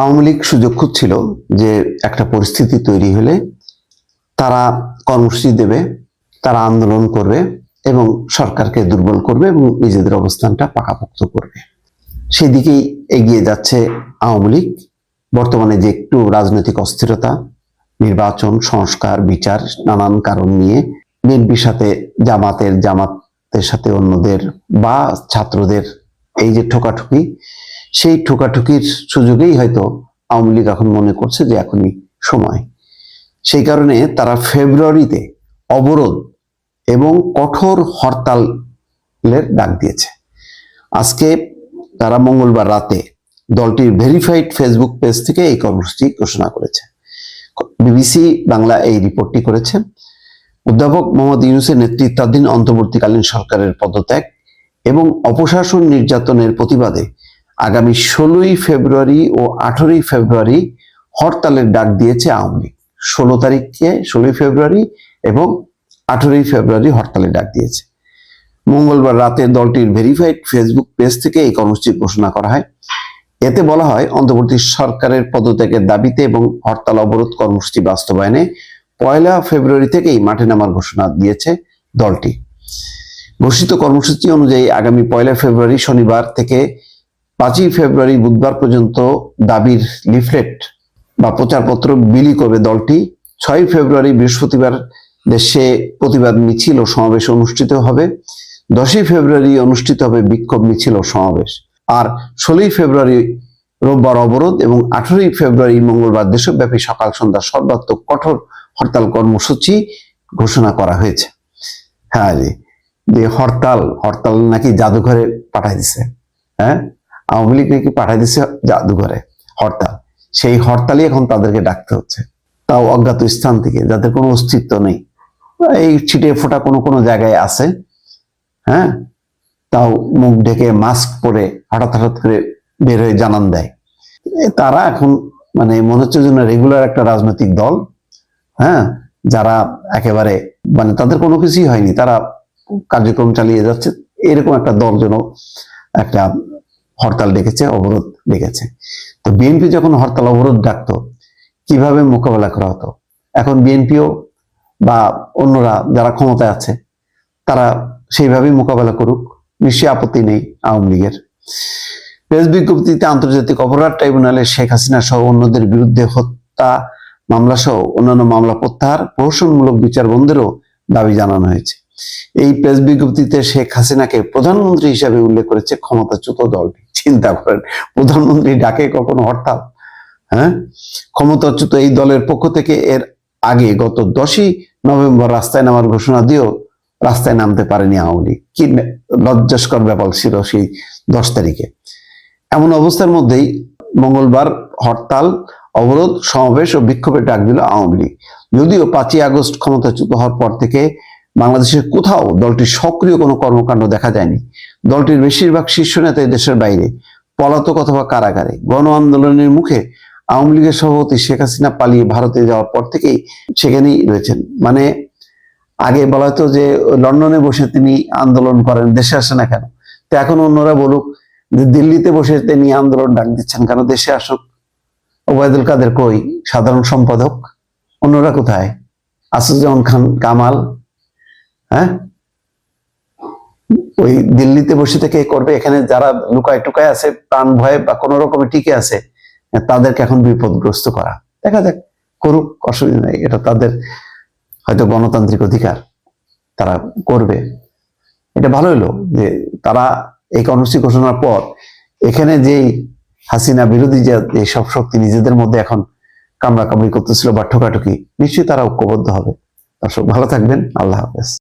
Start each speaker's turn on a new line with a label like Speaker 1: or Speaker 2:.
Speaker 1: আওয়ামী লীগ সুযোগ খুঁজছিল যে একটা পরিস্থিতি তৈরি হলে তারা কর্মসূচি দেবে, তারা আন্দোলন করবে এবং সরকারকে দুর্বল করবে এবং নিজেদের অবস্থানটা পাকাপোক্ত করবে। সেদিকেই এগিয়ে যাচ্ছে আওয়ামী লীগ। বর্তমানে যে একটু রাজনৈতিক অস্থিরতা, নির্বাচন, সংস্কার, বিচার, নানান কারণ নিয়ে বিএনপির সাথে, জামাতের জামাতের সাথে অন্যদের বা ছাত্রদের এই যে ঠোকাঠুকি সেই ঠোকাঠুকির সুযোগেই হয়তো আওয়ামী লীগ এখন মনে করছে যে এখনই সময়। সেই কারণে তারা ফেব্রুয়ারিতে অবরোধ এবং কঠোর হরতালের ডাক দিয়েছে। আজকে তারা মঙ্গলবার রাতে দলটির ভেরিফাইড ফেসবুক পেজ থেকে এই কর্মসূচি ঘোষণা করেছে। বিবিসি বাংলা এই রিপোর্টটি করেছে। অধ্যাপক মোহাম্মদ ইউনুসের নেতৃত্বাধীন অন্তর্বর্তীকালীন সরকারের পদত্যাগ এবং অপশাসন নির্যাতনের প্রতিবাদে আগামী ষোলোই ফেব্রুয়ারি ও আঠেরোই ফেব্রুয়ারি হরতালের ডাক দিয়েছে আওয়ামী লীগ। ষোলো তারিখে ষোলোই ফেব্রুয়ারি এবং আঠেরোই ফেব্রুয়ারি হরতালের ডাক দিয়েছে। মঙ্গলবার রাতে দলটির ভেরিফাইড ফেসবুক পেজ থেকে এই কর্মসূচি ঘোষণা করা হয়। এতে বলা হয়, অন্তর্বর্তী সরকারের পদত্যাগের দাবিতে এবং হরতাল অবরোধ কর্মসূচি বাস্তবায়নে পয়লা ফেব্রুয়ারি থেকেই মাঠে নামার ঘোষণা দিয়েছে দলটি। ঘোষিত কর্মসূচি অনুযায়ী আগামী পয়লা ফেব্রুয়ারি শনিবার থেকে পাঁচই ফেব্রুয়ারি বুধবার পর্যন্ত দাবির লিফলেট বা প্রচারপত্র বিলি করবে দলটি। ছয় ফেব্রুয়ারি বৃহস্পতিবার দেশে প্রতিবাদ মিছিল ও সমাবেশ অনুষ্ঠিত হবে। দশই ফেব্রুয়ারি অনুষ্ঠিত হবে বিক্ষোভ মিছিল ও সমাবেশ। আর ষোলোই ফেব্রুয়ারি রোববার অবরোধ এবং আঠেরোই ফেব্রুয়ারি মঙ্গলবার দেশব্যাপী সকাল সন্ধ্যা সর্বাত্মক কঠোর হরতাল কর্মসূচি ঘোষণা করা হয়েছে। হ্যাঁ যে হরতাল হরতাল নাকি জাদুঘরে পাঠাই দিছে হ্যাঁ? আওয়ামী লীগ নাকি পাঠাই দিছে জাদুঘরে? হরতাল। সেই হরতালই এখন তাদেরকে ডাকতে হচ্ছে। তাও অজ্ঞাত স্থান থেকে যাদের কোনো অস্তিত্ব নেই। এই ছিটে ফোটা কোনো কোনো জায়গায় আছে। হ্যাঁ? তাও মুখ ঢেকে মাস্ক পরে হঠাৎ হঠাৎ করে বের হয়ে জানান দেয়। তারা এখন মানে মনে হচ্ছে যেন রেগুলার একটা রাজনৈতিক দল। হ্যাঁ? যারা একেবারে মানে তাদের কোনো কিছুই হয়নি। তারা কার্যক্রম চালিয়ে যাচ্ছে। এরকম একটা দল যেন একটা হরতাল ডেকেছে, অবরোধ ডেকেছে। তো বিএনপি যখন হরতাল, অবরোধ ডাকতো, কীভাবে মোকাবেলা করা হতো? এখন বিএনপিও বা অন্যরা যারা ক্ষমতায় আছে, তারা সেইভাবেই মোকাবেলা করুক। নিশ্চয়ই আপত্তি নেই আওয়ামী লীগের। প্রেস বিজ্ঞপ্তিতে আন্তর্জাতিক অপরাধ ট্রাইব্যুনালে শেখ হাসিনা সহ অন্যদের বিরুদ্ধে হত্যা মামলা সহ অন্যান্য মামলা প্রত্যাহার, প্রহসনমূলক বিচার বন্ধেরও দাবি জানানো হয়েছে। এই প্রেস বিজ্ঞপ্তিতে শেখ হাসিনাকে প্রধানমন্ত্রী হিসেবে উল্লেখ করেছে ক্ষমতাচ্যুত দলটি। চিন্তা করেন। প্রধানমন্ত্রী ডাকে কখনো হরতাল? হ্যাঁ? ক্ষমতাচ্যুত এই দলের পক্ষ থেকে এর আগে গত দশই নভেম্বর রাস্তায় নামার ঘোষণা দিয়েও রাস্তায় নামতে পারেনি আওয়ামী লীগ। কি লজ্জাস্কর ব্যাপার ছিল সেই দশ তারিখে। এমন অবস্থার মধ্যেই মঙ্গলবার হরতাল, অবরোধ, সমাবেশ ও বিক্ষোভের ডাক দিল আওয়ামী লীগ। যদিও পাঁচই আগস্ট ক্ষমতাচ্যুত হওয়ার পর থেকে বাংলাদেশের কোথাও দলটির সক্রিয় কোনো কর্মকাণ্ড দেখা যায়নি। দলটির বেশিরভাগ শীর্ষ নেতা দেশের বাইরে, পলাতক অথবা কারাগারে। গণ আন্দোলনের মুখে আওয়ামী লীগের সভাপতি শেখ হাসিনা পালিয়ে ভারতে যাওয়ার পর থেকেই সেখানেই রয়েছেন। মানে আগে বলা হতো যে লন্ডনে বসে তিনি আন্দোলন করেন, দেশে আসে না কেন? তো এখন অন্যরা বলুক যে দিল্লিতে বসে তিনি আন্দোলন ডাক দিচ্ছেন কেন? দেশে আসুক। ওবায়দুল কাদের কই? সাধারণ সম্পাদক। অন্যরা কোথায়? আসুজ্জামান খান, কামাল হ্যাঁ? ওই দিল্লিতে বসে থেকে করবে, এখানে যারা লুকায় টুকায় আছে, প্রাণ ভয়ে বা কোনো রকমে টিকে আছে, তাদেরকে এখন বিপদগ্রস্ত করা। দেখা যাক, করুক, অসুবিধা নেই, এটা তাদের হয়তো গণতান্ত্রিক অধিকার তারা করবে। এটা ভালো হলো যে তারা এই কর্মসূচি ঘোষণার পর এখানে যেই হাসিনা বিরোধী যে সব শক্তি নিজেদের মধ্যে এখন কামড়া কামড়ি করতেছিল বা ঠোকাঠুকি, নিশ্চয়ই তারা ঐক্যবদ্ধ হবে। দর্শক, ভালো থাকবেন, আল্লাহ হাফেজ।